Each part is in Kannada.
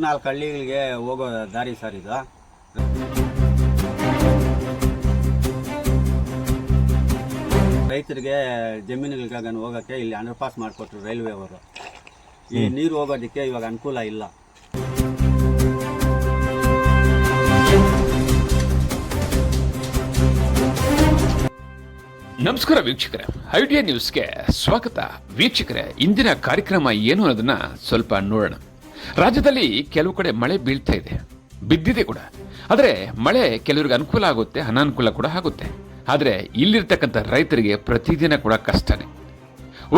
ಮೂರ್ನಾಲ್ಕು ಹಳ್ಳಿಗಳಿಗೆ ಹೋಗೋ ದಾರಿ ಸರ್ ಇದು. ರೈತರಿಗೆ ಜಮೀನುಗಳಿಗಾಗ ಹೋಗೋಕ್ಕೆ ಇಲ್ಲಿ ಅಂಡರ್ ಪಾಸ್ ಮಾಡಿಕೊಟ್ರು ರೈಲ್ವೆ ಅವರು. ಈ ನೀರು ಹೋಗೋದಕ್ಕೆ ಇವಾಗ ಅನುಕೂಲ ಇಲ್ಲ. ನಮಸ್ಕಾರ ವೀಕ್ಷಕರೇ ಐಡಿಯಾ ನ್ಯೂಸ್ಗೆ ಸ್ವಾಗತ. ವೀಕ್ಷಕರೇ ಇಂದಿನ ಕಾರ್ಯಕ್ರಮ ಏನು ಅನ್ನೋದನ್ನ ಸ್ವಲ್ಪ ನೋಡೋಣ. ರಾಜ್ಯದಲ್ಲಿ ಕೆಲವು ಕಡೆ ಮಳೆ ಬೀಳ್ತಾ ಇದೆ. ಬಿದ್ದಿದೆ ಕೂಡ. ಆದರೆ ಮಳೆ ಕೆಲವರಿಗೆ ಅನುಕೂಲ ಆಗುತ್ತೆ, ಅನಾನುಕೂಲ ಕೂಡ ಆಗುತ್ತೆ. ಆದರೆ ಇಲ್ಲಿರ್ತಕ್ಕಂಥ ರೈತರಿಗೆ ಪ್ರತಿದಿನ ಕೂಡ ಕಷ್ಟನೇ.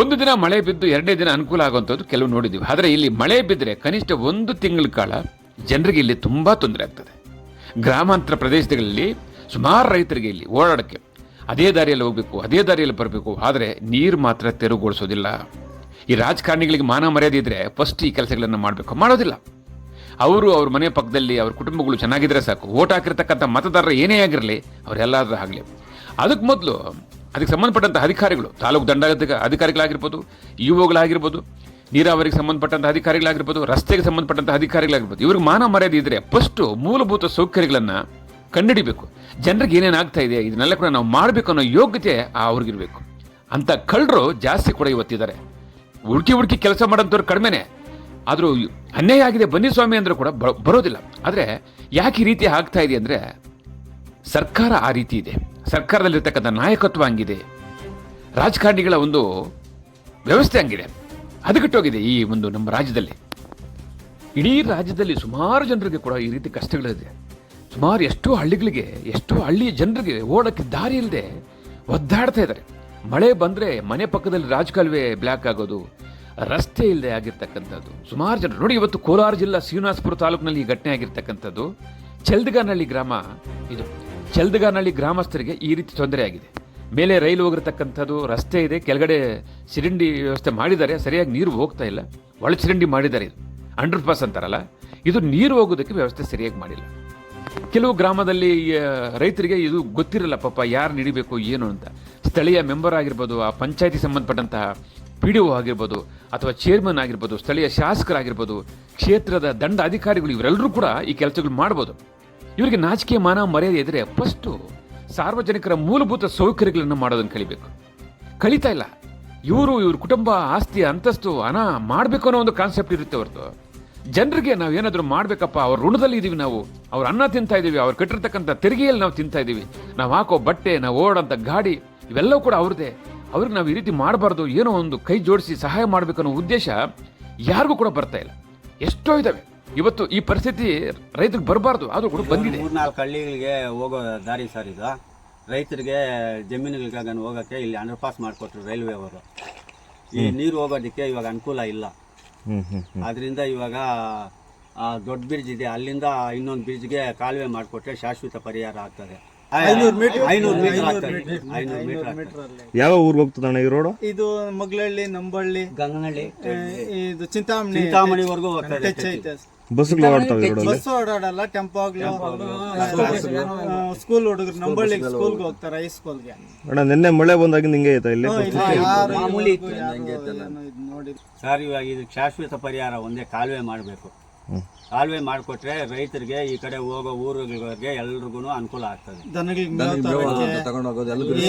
ಒಂದು ದಿನ ಮಳೆ ಬಿದ್ದು ಎರಡನೇ ದಿನ ಅನುಕೂಲ ಆಗುವಂಥದ್ದು ಕೆಲವು ನೋಡಿದ್ದೀವಿ ಆದರೆ ಇಲ್ಲಿ ಮಳೆ ಬಿದ್ದರೆ ಕನಿಷ್ಠ ಒಂದು ತಿಂಗಳ ಕಾಲ ಜನರಿಗೆ ಇಲ್ಲಿ ತುಂಬ ತೊಂದರೆ ಆಗ್ತದೆ. ಗ್ರಾಮಾಂತರ ಪ್ರದೇಶಗಳಲ್ಲಿ ಸುಮಾರು ರೈತರಿಗೆ ಇಲ್ಲಿ ಓಡಾಡೋಕ್ಕೆ, ಅದೇ ದಾರಿಯಲ್ಲಿ ಹೋಗಬೇಕು, ಅದೇ ದಾರಿಯಲ್ಲಿ ಬರಬೇಕು. ಆದರೆ ನೀರು ಮಾತ್ರ ತೆರವುಗೊಳಿಸೋದಿಲ್ಲ. ಈ ರಾಜಕಾರಣಿಗಳಿಗೆ ಮಾನ ಮರ್ಯಾದೆ ಇದ್ದರೆ ಫಸ್ಟ್ ಈ ಕೆಲಸಗಳನ್ನು ಮಾಡಬೇಕು. ಮಾಡೋದಿಲ್ಲ. ಅವರು ಅವ್ರ ಮನೆ ಪಕ್ಕದಲ್ಲಿ ಅವ್ರ ಕುಟುಂಬಗಳು ಚೆನ್ನಾಗಿದ್ದರೆ ಸಾಕು. ಓಟ್ ಹಾಕಿರ್ತಕ್ಕಂಥ ಮತದಾರರು ಏನೇ ಆಗಿರಲಿ, ಅವರೆಲ್ಲಾದ್ರೂ ಆಗಲಿ. ಅದಕ್ಕೆ ಮೊದಲು ಅದಕ್ಕೆ ಸಂಬಂಧಪಟ್ಟಂಥ ಅಧಿಕಾರಿಗಳು, ತಾಲೂಕು ದಂಡಾಧಿಕ ಅಧಿಕಾರಿಗಳಾಗಿರ್ಬೋದು, ಯುವಗಳಾಗಿರ್ಬೋದು, ನೀರಾವರಿಗೆ ಸಂಬಂಧಪಟ್ಟಂಥ ಅಧಿಕಾರಿಗಳಾಗಿರ್ಬೋದು, ರಸ್ತೆಗೆ ಸಂಬಂಧಪಟ್ಟಂಥ ಅಧಿಕಾರಿಗಳಾಗಿರ್ಬೋದು, ಇವ್ರಿಗೆ ಮಾನ ಮರ್ಯಾದೆ ಇದ್ದರೆ ಫಸ್ಟು ಮೂಲಭೂತ ಸೌಕರ್ಯಗಳನ್ನು ಕಂಡುಹಿಡಿಬೇಕು. ಜನರಿಗೆ ಏನೇನು ಆಗ್ತಾ ಇದೆ, ಇದನ್ನೆಲ್ಲ ಕೂಡ ನಾವು ಮಾಡಬೇಕು ಅನ್ನೋ ಯೋಗ್ಯತೆ ಅವ್ರಿಗಿರಬೇಕು. ಅಂತ ಕಳ್ಳರು ಜಾಸ್ತಿ ಕೂಡ ಇವತ್ತಿದ್ದಾರೆ. ಹುಡುಕಿ ಹುಡುಕಿ ಕೆಲಸ ಮಾಡೋಂಥವ್ರು ಕಡಿಮೆನೆ. ಆದರೂ ಅನ್ಯಾಯ ಆಗಿದೆ, ಬನ್ನಿ ಸ್ವಾಮಿ ಅಂದರೂ ಕೂಡ ಬರೋದಿಲ್ಲ. ಆದರೆ ಯಾಕೆ ಈ ರೀತಿ ಆಗ್ತಾ ಇದೆ ಅಂದರೆ ಸರ್ಕಾರ ಆ ರೀತಿ ಇದೆ. ಸರ್ಕಾರದಲ್ಲಿರ್ತಕ್ಕಂಥ ನಾಯಕತ್ವ ಹಂಗಿದೆ. ರಾಜಕಾರಣಿಗಳ ಒಂದು ವ್ಯವಸ್ಥೆ ಹಂಗಿದೆ. ಹದಗೆಟ್ಟೋಗಿದೆ ಈ ಒಂದು ನಮ್ಮ ರಾಜ್ಯದಲ್ಲಿ. ಇಡೀ ರಾಜ್ಯದಲ್ಲಿ ಸುಮಾರು ಜನರಿಗೆ ಕೂಡ ಈ ರೀತಿ ಕಷ್ಟಗಳಿದೆ. ಸುಮಾರು ಎಷ್ಟೋ ಹಳ್ಳಿಗಳಿಗೆ, ಎಷ್ಟೋ ಹಳ್ಳಿಯ ಜನರಿಗೆ ಓಡಕ್ಕೆ ದಾರಿ ಇಲ್ಲದೆ ಒದ್ದಾಡ್ತಾ ಇದ್ದಾರೆ. ಮಳೆ ಬಂದರೆ ಮನೆ ಪಕ್ಕದಲ್ಲಿ ರಾಜಕಾಲುವೆ ಬ್ಲ್ಯಾಕ್ ಆಗೋದು, ರಸ್ತೆ ಇಲ್ಲದೆ ಆಗಿರ್ತಕ್ಕಂಥದ್ದು. ಸುಮಾರು ಜನ ನೋಡಿ, ಇವತ್ತು ಕೋಲಾರ ಜಿಲ್ಲಾ ಶ್ರೀನಿವಾಸಪುರ ತಾಲೂಕಿನಲ್ಲಿ ಈ ಘಟನೆ ಆಗಿರ್ತಕ್ಕಂಥದ್ದು. ಚಲ್ದಗಾನಹಳ್ಳಿ ಗ್ರಾಮ, ಇದು ಚಲ್ದಗಾನಹಳ್ಳಿ ಗ್ರಾಮಸ್ಥರಿಗೆ ಈ ರೀತಿ ತೊಂದರೆ ಆಗಿದೆ. ಮೇಲೆ ರೈಲು ಹೋಗಿರ್ತಕ್ಕಂಥದ್ದು, ರಸ್ತೆ ಇದೆ, ಕೆಳಗಡೆ ಸಿರಿಂಡಿ ವ್ಯವಸ್ಥೆ ಮಾಡಿದ್ದಾರೆ, ಸರಿಯಾಗಿ ನೀರು ಹೋಗ್ತಾ ಇಲ್ಲ. ಒಳ ಸಿರಿಂಡಿ ಮಾಡಿದ್ದಾರೆ ಇದು. ಅಂಡರ್ ಪಾಸ್ ಅಂತಾರಲ್ಲ, ಇದು ನೀರು ಹೋಗೋದಕ್ಕೆ ವ್ಯವಸ್ಥೆ ಸರಿಯಾಗಿ ಮಾಡಿಲ್ಲ. ಕೆಲವು ಗ್ರಾಮದಲ್ಲಿ ರೈತರಿಗೆ ಇದು ಗೊತ್ತಿರಲ್ಲ, ಪಾಪ ಯಾರು ನಿಡಿಬೇಕು, ಏನು ಅಂತ. ಸ್ಥಳೀಯ ಮೆಂಬರ್ ಆಗಿರ್ಬೋದು, ಆ ಪಂಚಾಯತಿ ಸಂಬಂಧಪಟ್ಟಂತಹ ಪಿ ಡಿ ಒ ಆಗಿರ್ಬೋದು, ಅಥವಾ ಚೇರ್ಮನ್ ಆಗಿರ್ಬೋದು, ಸ್ಥಳೀಯ ಶಾಸಕರಾಗಿರ್ಬೋದು, ಕ್ಷೇತ್ರದ ದಂಡ ಅಧಿಕಾರಿಗಳು ಇವರೆಲ್ಲರೂ ಕೂಡ ಈ ಕೆಲಸಗಳು ಮಾಡ್ಬೋದು. ಇವರಿಗೆ ನಾಚಿಕೆ, ಮಾನ, ಮರ್ಯಾದೆ ಇದ್ರೆ ಫಸ್ಟು ಸಾರ್ವಜನಿಕರ ಮೂಲಭೂತ ಸೌಕರ್ಯಗಳನ್ನು ಮಾಡೋದನ್ನು ಕಲಿಬೇಕು. ಕಲಿತಾ ಇಲ್ಲ. ಇವರು, ಇವ್ರ ಕುಟುಂಬ, ಆಸ್ತಿ, ಅಂತಸ್ತು, ಹಣ ಮಾಡಬೇಕು ಅನ್ನೋ ಒಂದು ಕಾನ್ಸೆಪ್ಟ್ ಇರುತ್ತೆ ಹೊರತು. ಜನರಿಗೆ ನಾವು ಏನಾದರೂ ಮಾಡಬೇಕಪ್ಪ, ಅವ್ರ ಋಣದಲ್ಲಿ ಇದ್ದೀವಿ ನಾವು, ಅವ್ರ ಅನ್ನ ತಿಂತಾ ಇದ್ದೀವಿ ಅವ್ರು ಕಟ್ಟಿರ್ತಕ್ಕಂಥ ತೆರಿಗೆಯಲ್ಲಿ ನಾವು ತಿಂತಾ ಇದ್ದೀವಿ ನಾವು ಹಾಕೋ ಬಟ್ಟೆ, ನಾವು ಓಡೋಂಥ ಗಾಡಿ ಇವೆಲ್ಲವೂ ಕೂಡ ಅವ್ರದ್ದೇ. ಅವ್ರಿಗೆ ನಾವು ಈ ರೀತಿ ಮಾಡಬಾರ್ದು ಏನೋ ಒಂದು ಕೈ ಜೋಡಿಸಿ ಸಹಾಯ ಮಾಡಬೇಕನ್ನೋ ಉದ್ದೇಶ ಯಾರಿಗೂ ಕೂಡ ಬರ್ತಾ ಇಲ್ಲ. ಎಷ್ಟೋ ಇದ್ದಾವೆ ಇವತ್ತು ಈ ಪರಿಸ್ಥಿತಿ ರೈತರಿಗೆ ಬರಬಾರ್ದು ಆದರೂ ಕೂಡ ಬಂದಿದೆ. ಮೂರ್ನಾಲ್ಕು ಹಳ್ಳಿಗಳಿಗೆ ಹೋಗೋ ದಾರಿ ಸರ್ ಇದು. ರೈತರಿಗೆ ಜಮೀನುಗಳಿಗೆ ಹೋಗೋಕ್ಕೆ ಇಲ್ಲಿ ಅಂಡರ್ ಪಾಸ್ ಮಾಡಿಕೊಟ್ರು ರೈಲ್ವೆ ಅವರು. ಈ ನೀರು ಹೋಗೋದಕ್ಕೆ ಇವಾಗ ಅನುಕೂಲ ಇಲ್ಲ. ಅದರಿಂದ ಇವಾಗ ದೊಡ್ಡ ಬ್ರಿಡ್ಜ್ ಇದೆ. ಅಲ್ಲಿಂದ ಇನ್ನೊಂದು ಬ್ರಿಡ್ಜ್ಗೆ ಕಾಲುವೆ ಮಾಡಿಕೊಟ್ರೆ ಶಾಶ್ವತ ಪರಿಹಾರ ಆಗ್ತದೆ. ಐನೂರು ಮೀಟರ್ ಐನೂರು ಮೀಟರ್ ಆಗ್ತದೆ. ಐನೂರು ಮೀಟರ್ ಆಗ್ತದೆ. ಯಾವ ಊರಿಗೆ ಹೋಗ್ತದಣ್ಣ ಈ ರೋಡ್ ಇದು ಮಗ್ಳಹಳ್ಳಿ ನಂಬಳ್ಳಿ ಗಂಗನಹಳ್ಳಿ. ಇದು ಚಿಂತಾಮಣಿ ಚಿಂತಾಮಣಿವರೆಗೂ ಹೋಗ್ತದೆ ಟಚ್ ಐತೆ. ಬಸ್ಗಳು ಓಡ್ತಾವೆ ಈ ರೋಡಲ್ಲಿ ಬಸ್ ಓಡಾಡಲ್ಲ ಟೆಂಪೋ ಆಗ್ಲಿ ಸ್ಕೂಲ್ ಹುಡುಗರು ನಂಬಳ್ಳಿಗೆ ಸ್ಕೂಲ್ಗೆ ಹೋಗ್ತಾರೆ ಹೈ ಸ್ಕೂಲ್ಗೆ ಅಣ್ಣ ನಿನ್ನೆ ಮಳೆ ಬಂದಾಗಿಂದ ಹಿಂಗೆ ಐತಾ ಇಲ್ಲಿ? ಮಾಮೂಲಿ ಇತ್ತು. ಸರ್ ಇವಾಗ ಇದು ಶಾಶ್ವತ ಪರಿಹಾರ ಒಂದೇ ಕಾಲುವೆ ಮಾಡಬೇಕು. ಕಾಲುವೆ ಮಾಡಿಕೊಟ್ರೆ ರೈತರಿಗೆ ಈ ಕಡೆ ಹೋಗೋ ಊರುಗಳಿಗೆ ಎಲ್ರಿಗೂ ಅನುಕೂಲ ಆಗ್ತದೆ.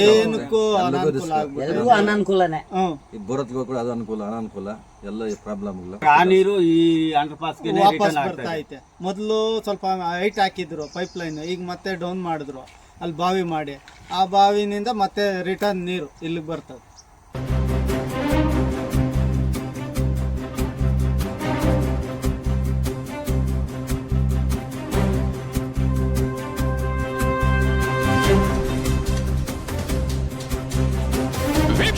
ಏನಕ್ಕೂ ಅನಾನುಕೂಲ ಆಗ್ಬಿಟ್ಟು ಅನಾನುಕೂಲನೇ. ಹ್ಮ್ ಬರೋದ್ಗೂ ಕೂಡ ಅದು ಅನುಕೂಲ ಅನಾನುಕೂಲ ಎಲ್ಲ ಪ್ರಾಬ್ಲಮ್ಗಳು ಆ ನೀರು ಈ ಅಂಡರ್ ಪಾಸ್ಗೆ ವಾಪಸ್ ರಿಟರ್ನ್ ಬರ್ತಾ ಆಗ್ತದೆ. ಐತೆ ಮೊದಲು ಸ್ವಲ್ಪ ಹೈಟ್ ಹಾಕಿದ್ರು ಪೈಪ್ ಲೈನ್ ಈಗ ಮತ್ತೆ ಡೌನ್ ಮಾಡಿದ್ರು. ಅಲ್ಲಿ ಬಾವಿ ಮಾಡಿ. ಆ ಬಾವಿನಿಂದ ಮತ್ತೆ ರಿಟರ್ನ್ ನೀರು ಇಲ್ಲಿಗೆ ಬರ್ತದೆ.